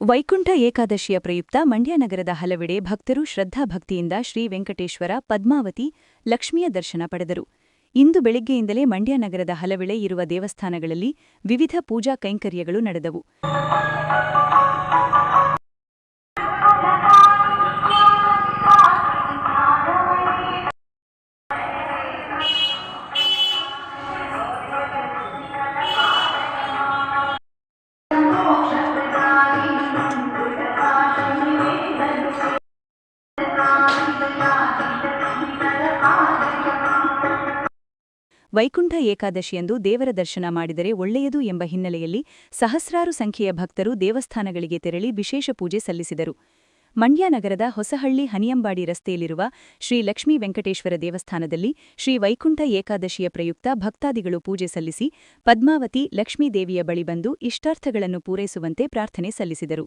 ವೈಕುಂಠ ಏಕಾದಶಿಯ ಪ್ರಯುಕ್ತ ಮಂಡ್ಯ ನಗರದ ಹಲವೆಡೆ ಭಕ್ತರು ಶ್ರದ್ಧಾಭಕ್ತಿಯಿಂದ ಶ್ರೀ ವೆಂಕಟೇಶ್ವರ, ಪದ್ಮಾವತಿ, ಲಕ್ಷ್ಮಿಯ ದರ್ಶನ ಪಡೆದರು. ಇಂದು ಬೆಳಿಗ್ಗೆಯಿಂದಲೇ ಮಂಡ್ಯ ನಗರದ ಹಲವೆಡೆ ಇರುವ ದೇವಸ್ಥಾನಗಳಲ್ಲಿ ವಿವಿಧ ಪೂಜಾ ಕೈಂಕರ್ಯಗಳು ನಡೆದವು. ವೈಕುಂಠ ಏಕಾದಶಿಯಂದು ದೇವರ ದರ್ಶನ ಮಾಡಿದರೆ ಒಳ್ಳೆಯದು ಎಂಬ ಹಿನ್ನೆಲೆಯಲ್ಲಿ ಸಹಸ್ರಾರು ಸಂಖ್ಯೆಯ ಭಕ್ತರು ದೇವಸ್ಥಾನಗಳಿಗೆ ತೆರಳಿ ವಿಶೇಷ ಪೂಜೆ ಸಲ್ಲಿಸಿದರು. ಮಂಡ್ಯ ನಗರದ ಹೊಸಹಳ್ಳಿ ಹನಿಯಂಬಾಡಿ ರಸ್ತೆಯಲ್ಲಿರುವ ಶ್ರೀ ಲಕ್ಷ್ಮೀ ವೆಂಕಟೇಶ್ವರ ದೇವಸ್ಥಾನದಲ್ಲಿ ಶ್ರೀ ವೈಕುಂಠ ಏಕಾದಶಿಯ ಪ್ರಯುಕ್ತ ಭಕ್ತಾದಿಗಳು ಪೂಜೆ ಸಲ್ಲಿಸಿ ಪದ್ಮಾವತಿ ಲಕ್ಷ್ಮೀದೇವಿಯ ಬಳಿ ಬಂದು ಇಷ್ಟಾರ್ಥಗಳನ್ನು ಪೂರೈಸುವಂತೆ ಪ್ರಾರ್ಥನೆ ಸಲ್ಲಿಸಿದರು.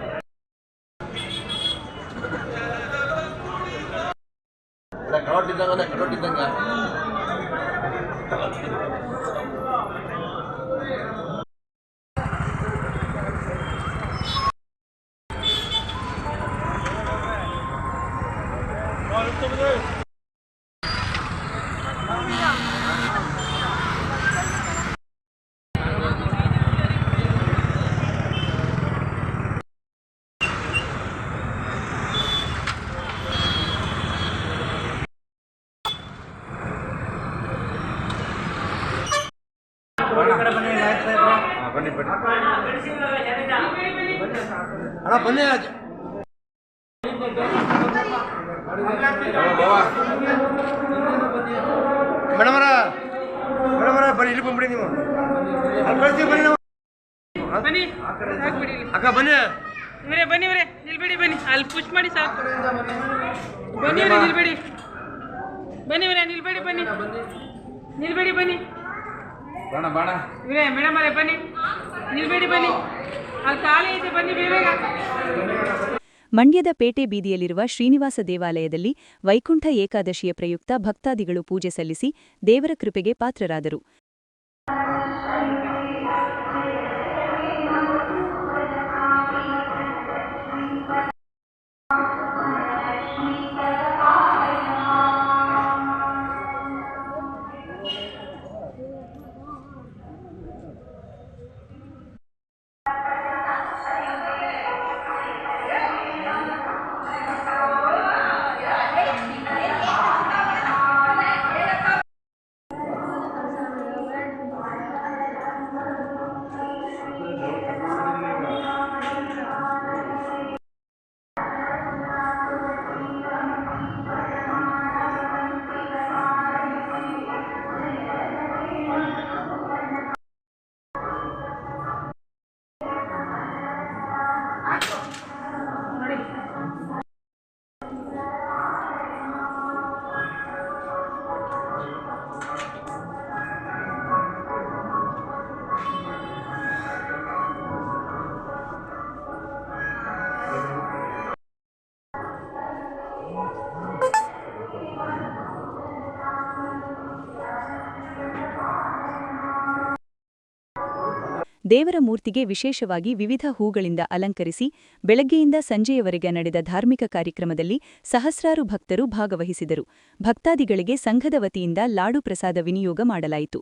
ಯಾಕೆಪ್ಪ ಅಜ್ಜಿ ಬಾಬಾ ತಾಯಿ ಅಕ್ಕ ನಡೀರಿ ಬನ್ನಿ ಬನ್ನಿ ಅಣ್ಣ ಬನ್ನಿ ಮೇಡಮರ ಮೇಡಮರ ಬನ್ನಿ ಇಲ್ಲಿ ಬಂದ್ಬಿಡಿ ನೀವು. ಅಲ್ಲಿ ಕಳ್ಸ್ತೀವಿ ಬನ್ನಿ ನಾವು. ಬನ್ನಿ. ಅಕ್ಕ ಬನ್ನಿ. ಇವರೇ ಬನ್ನಿ ಇವರೇ ನಿಲ್ಬೇಡಿ ಬನ್ನಿ. ಅಲ್ಲಿ ಪುಷ್ ಮಾಡಿ ಸಾಕು. ಬನ್ನಿ ಇವರೇ ನಿಲ್ಬೇಡಿ. ಬನ್ನಿ ಇವರೇ ನಿಲ್ಬೇಡಿ ಬನ್ನಿ. ನಿಲ್ಬೇಡಿ ಬನ್ನಿ. ಬಾಣ ಬಾಣ. ಇವರೇ ಮೇಡಮ್ ಅವರೇ ಬನ್ನಿ. ನಿಲ್ಬೇಡಿ ಬನ್ನಿ. ಅಲ್ಲಿ ಖಾಲಿ ಐತೆ ಬನ್ನಿ ಬೇಗ. ಮಂಡ್ಯದ ಪೇಟೆ ಬೀದಿಯಲ್ಲಿರುವ ಶ್ರೀನಿವಾಸ ದೇವಾಲಯದಲ್ಲಿ ವೈಕುಂಠ ಏಕಾದಶಿಯ ಪ್ರಯುಕ್ತ ಭಕ್ತಾದಿಗಳು ಪೂಜೆ ಸಲ್ಲಿಸಿ ದೇವರ ಕೃಪೆಗೆ ಪಾತ್ರರಾದರು. ದೇವರ ಮೂರ್ತಿಗೆ ವಿಶೇಷವಾಗಿ ವಿವಿಧ ಹೂಗಳಿಂದ ಅಲಂಕರಿಸಿ ಬೆಳಗ್ಗೆಯಿಂದ ಸಂಜೆಯವರೆಗೆ ನಡೆದ ಧಾರ್ಮಿಕ ಕಾರ್ಯಕ್ರಮದಲ್ಲಿ ಸಹಸ್ರಾರು ಭಕ್ತರು ಭಾಗವಹಿಸಿದರು. ಭಕ್ತಾದಿಗಳಿಗೆ ಸಂಘದ ವತಿಯಿಂದ ಲಾಡು ಪ್ರಸಾದ ವಿನಿಯೋಗ ಮಾಡಲಾಯಿತು.